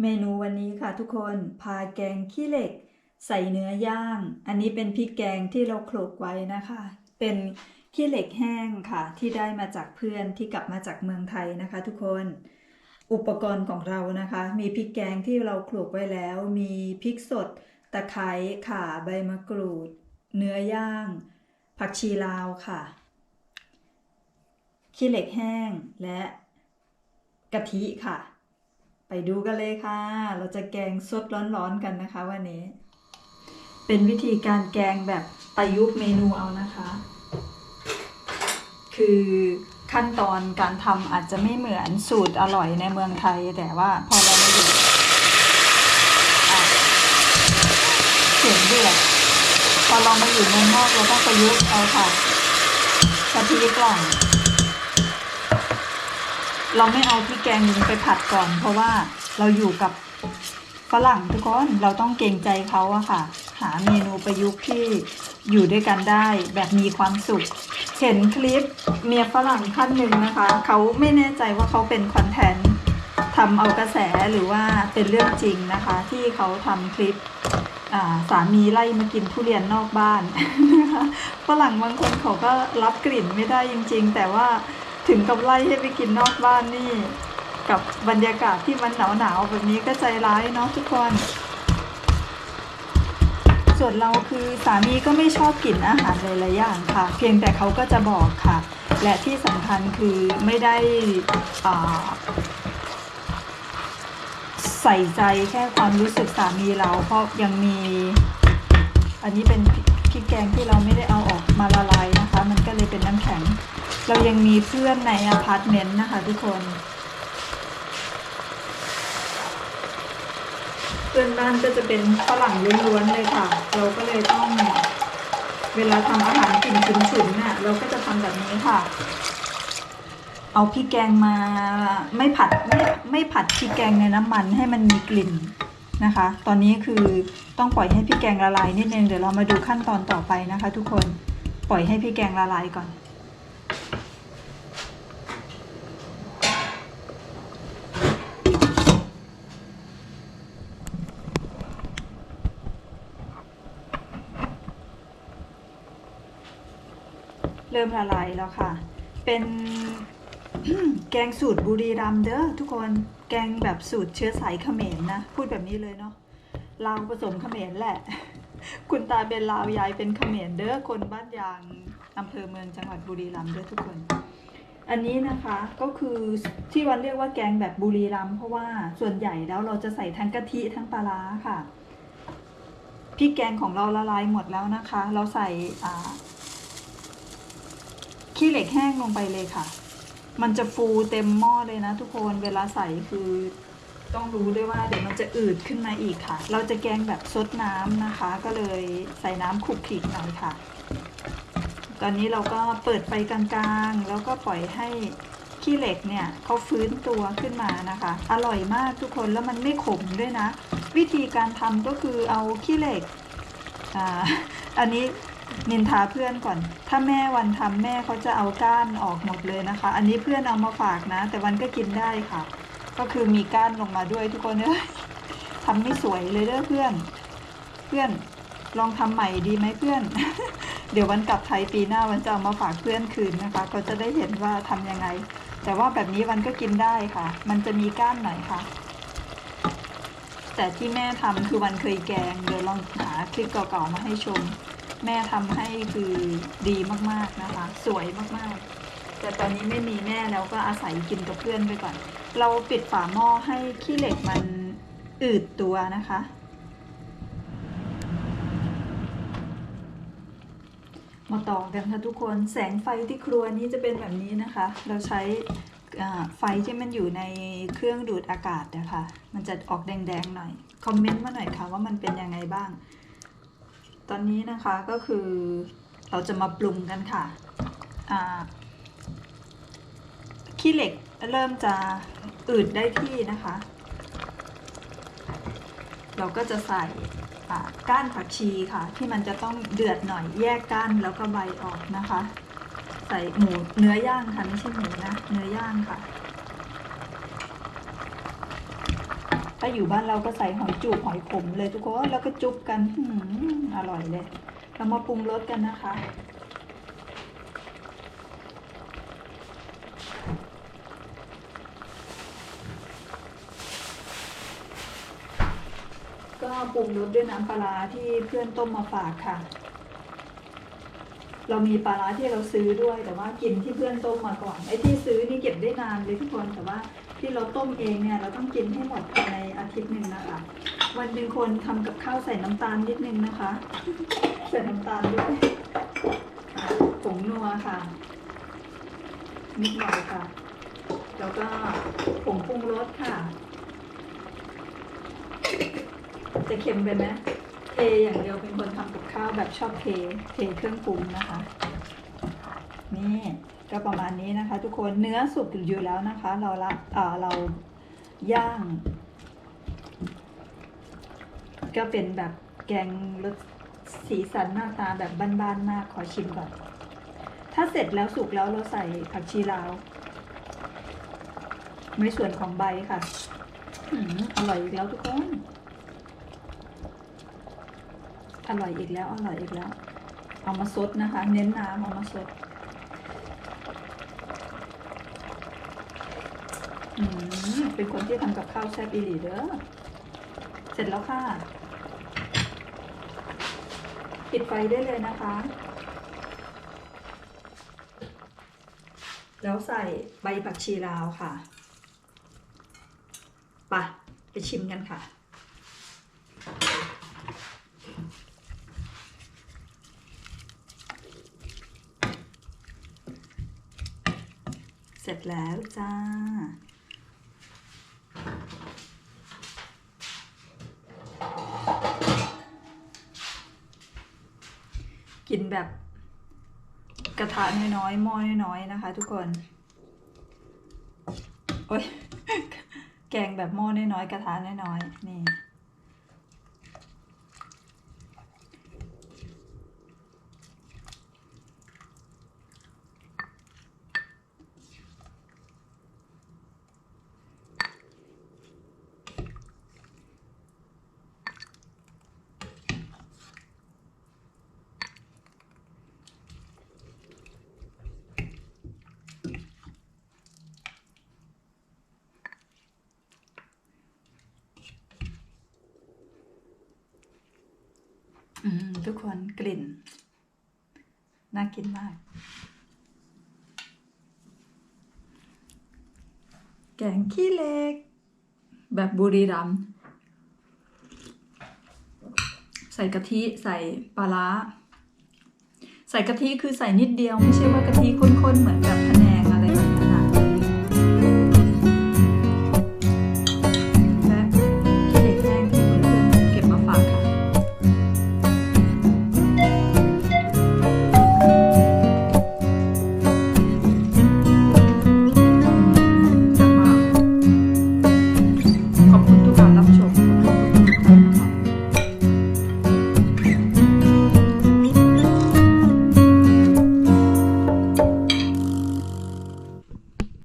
เมนูวันนี้ค่ะทุกคนพาแกงขี้เหล็ก ใส่เนื้อย่าง อันนี้เป็นพริกแกงที่เราโขลกไว้นะคะ เป็นขี้เหล็กแห้งค่ะ ที่ได้มาจากเพื่อนที่กลับมาจากเมืองไทยนะคะ ทุกคนอุปกรณ์ของเรานะคะ มีพริกแกงที่เราโขลกไว้แล้ว มีพริกสด ตะไคร้ข่าใบมะกรูด เนื้อย่าง ผักชีลาวค่ะขี้เหล็กแห้งและกะทิค่ะ ไปดูกันเลยค่ะ เราจะแกงสดร้อนๆกันนะคะวันนี้ เป็นวิธีการแกงแบบประยุกต์เมนูเอานะคะ คือขั้นตอนการทำอาจจะไม่เหมือนสูตรอร่อยในเมืองไทย แต่ว่าพอเรามาอยู่เสียงเดือดพอเรามาอยู่เมืองนอกเราต้องประยุกต์เอาค่ะกะทิกล่อง เราไม่เอาพริกแกงนี้ไปผัดก่อน เพราะว่าเราอยู่กับฝรั่งทุกคนเราต้องเกรงใจเขาอะค่ะ หาเมนูประยุกต์ที่อยู่ด้วยกันได้แบบมีความสุข เห็นคลิปเมียฝรั่งท่านหนึ่งนะคะ เขาไม่แน่ใจว่าเขาเป็นคอนเทนต์ทำเอากระแสหรือว่าเป็นเรื่องจริงนะคะ ที่เขาทำคลิปาสามีไล่มากินทุเรียนนอกบ้านนะคะฝรั่งบางคนเขาก็รับกลิ่นไม่ได้จริง ๆ แต่ว่า ถึงกับไล่ให้ไปกินนอกบ้านนี่ กับบรรยากาศที่มันหนาวหนาวๆแบบนี้ก็ใจร้ายเนาะทุกคน ส่วนเราคือสามีก็ไม่ชอบกินอาหารหลายๆอย่างค่ะ เพียงแต่เขาก็จะบอกค่ะ และที่สำคัญคือไม่ได้อ่าใส่ใจแค่ความรู้สึกสามีเราเพราะยังมี อันนี้เป็นพริกแกงที่เราไม่ เรายังมีเพื่อนในอพาร์ตเมนต์นะคะทุกคน เพื่อนบ้านก็จะเป็นฝรั่งล้วนๆเลยค่ะ เราก็เลยต้องเวลาทำอาหารกลิ่นฉุนๆเนี่ยเราก็จะทำแบบนี้ค่ะ เอาพริกแกงมาไม่ผัดไม่ไม่ผัดพริกแกงในน้ำมันให้มันมีกลิ่นนะคะ ตอนนี้คือต้องปล่อยให้พริกแกงละลายนิดนึง เดี๋ยวเรามาดูขั้นตอนต่อไปนะคะ ทุกคน ปล่อยให้พริกแกงละลายก่อน เริ่มละลายแล้วค่ะ เป็นแกงสูตรบุรีรัมย์เด้อทุกคนแกงแบบสูตรเชื้อสายเขมรนะพูดแบบนี้เลยเนาะลาวผสมเขมรแหละ คุณตาเป็นลาวยายเป็นเขมรเด้อคนบ้านยางอำเภอเมืองจังหวัดบุรีรัมย์เด้อทุกคน อันนี้นะคะก็คือที่วันเรียกว่าแกงแบบบุรีรัมย์เพราะว่าส่วนใหญ่แล้วเราจะใส่ทั้งกะทิทั้งปลาร้าค่ะพริกแกงของเราละลายหมดแล้วนะคะ เราใส่อ่า ขี้เหล็กแห้งลงไปเลยค่ะ มันจะฟูเต็มหม้อเลยนะทุกคนเวลาใส่คือต้องรู้ด้วยว่าเดี๋ยวมันจะอืดขึ้นมาอีกค่ะ เราจะแกงแบบซดน้ำนะคะ ก็เลยใส่น้ำขลุกขลิกหน่อยค่ะ ตอนนี้เราก็เปิดไฟกลางๆ แล้วก็ปล่อยให้ขี้เหล็กเนี่ยเขาฟื้นตัวขึ้นมานะคะ อร่อยมากทุกคนแล้วมันไม่ขมด้วยนะ วิธีการทำก็คือเอาขี้เหล็กอ่าอันนี้ นินทาเพื่อนก่อน ถ้าแม่วันทำแม่เขาจะเอาก้านออกหมดเลยนะคะ อันนี้เพื่อนเอามาฝากนะ แต่วันก็กินได้ค่ะ ก็คือมีก้านลงมาด้วยทุกคนเอ้ยทำไม่สวยเลยเด้อเพื่อน เพื่อนลองทำใหม่ดีไหมเพื่อน เดี๋ยววันกลับไทยปีหน้าวันจะเอามาฝากเพื่อนคืนนะคะเขาจะได้เห็นว่าทำยังไง แต่ว่าแบบนี้วันก็กินได้ค่ะ มันจะมีก้านหน่อยค่ะ แต่ที่แม่ทำคือวันเคยแกง เดี๋ยวลองหาคลิปเก่าๆมาให้ชม แม่ทำให้คือดีมากๆนะคะ สวยมากๆ แต่ตอนนี้ไม่มีแม่แล้วก็อาศัยกินกับเพื่อนไปก่อน เราปิดฝาหม้อให้ขี้เหล็กมันอืดตัวนะคะ มาต่อกันค่ะทุกคนแสงไฟที่ครัวนี้จะเป็นแบบนี้นะคะ เราใช้ไฟที่มันอยู่ในเครื่องดูดอากาศนะคะ มันจะออกแดงๆหน่อย คอมเมนต์มาหน่อยค่ะว่ามันเป็นยังไงบ้าง ตอนนี้นะคะก็คือเราจะมาปรุงกันค่ะขี้เหล็กเริ่มจะอืดได้ที่นะคะ เราก็จะใส่ก้านผักชีค่ะ ที่มันจะต้องเดือดหน่อยแยกก้านแล้วก็ใบออกนะคะ ใส่หมูเนื้อย่างค่ะไม่ใช่หมูนะเนื้อย่างค่ะ ถ้าอยู่บ้านเราก็ใส่หอยจูบหอยขมเลยทุกคนแล้วก็จุบกันหืมอร่อยเลย เรามาปรุงรสกันนะคะ ก็ปรุงรสด้วยน้ำปลาร้าที่เพื่อนต้มมาฝากค่ะ เรามีปลาร้าที่เราซื้อด้วย แต่ว่ากินที่เพื่อนต้มมาก่อนไอ้ที่ซื้อนี่เก็บได้นานเลยทุกคนแต่ว่าที่เราต้มเองเนี่ยเราต้องกินให้หมดภายในอาทิตย์หนึ่งนะคะ วันหนึ่งคนทำกับข้าวใส่น้ำตาลนิดนึงนะคะ ใส่น้ำตาลด้วยค่ะผงนัวค่ะ นิดหน่อยค่ะ แล้วก็ผงปรุงรสค่ะ จะเค็มไปไหม อย่างเดียวเป็นคนทำกับข้าวแบบชอบเทเทเครื่องปรุงนะคะ นี่ก็ประมาณนี้นะคะ ทุกคนเนื้อสุกอยู่แล้วนะคะ เราละเอ่อเราย่าง ก็เป็นแบบแกงรสสีสันหน้าตาแบบบ้านๆมากขอชิมก่อน ถ้าเสร็จแล้วสุกแล้วเราใส่ผักชีลาวในส่วนของใบค่ะอืมอร่อยอีกแล้วทุกคน อร่อยอีกแล้ว อร่อยอีกแล้ว เอามาซดนะคะ เน้นน้ำเอามาซดอืมเป็นคนที่ทำกับข้าวแซ่บอีหลีเด้อ เสร็จแล้วค่ะ ปิดไฟได้เลยนะคะ แล้วใส่ใบผักชีลาวค่ะไปะไปชิมกันค่ะ ร็จแล้วจ้า กินแบบกระทะน้อยๆหม้อน้อยๆนะคะ ทุกคน โอ๊ยแกงแบบหม้อน้อยๆกระทะน้อยๆนี่ ทุกคนกลิ่น น่ากินมาก แกงขี้เหล็ก แบบบุรีรัมใส่กะทิใส่ปลาร้า ใส่กะทิคือใส่นิดเดียว ไม่ใช่ว่ากะทิข้นๆ เหมือนแบบพะแน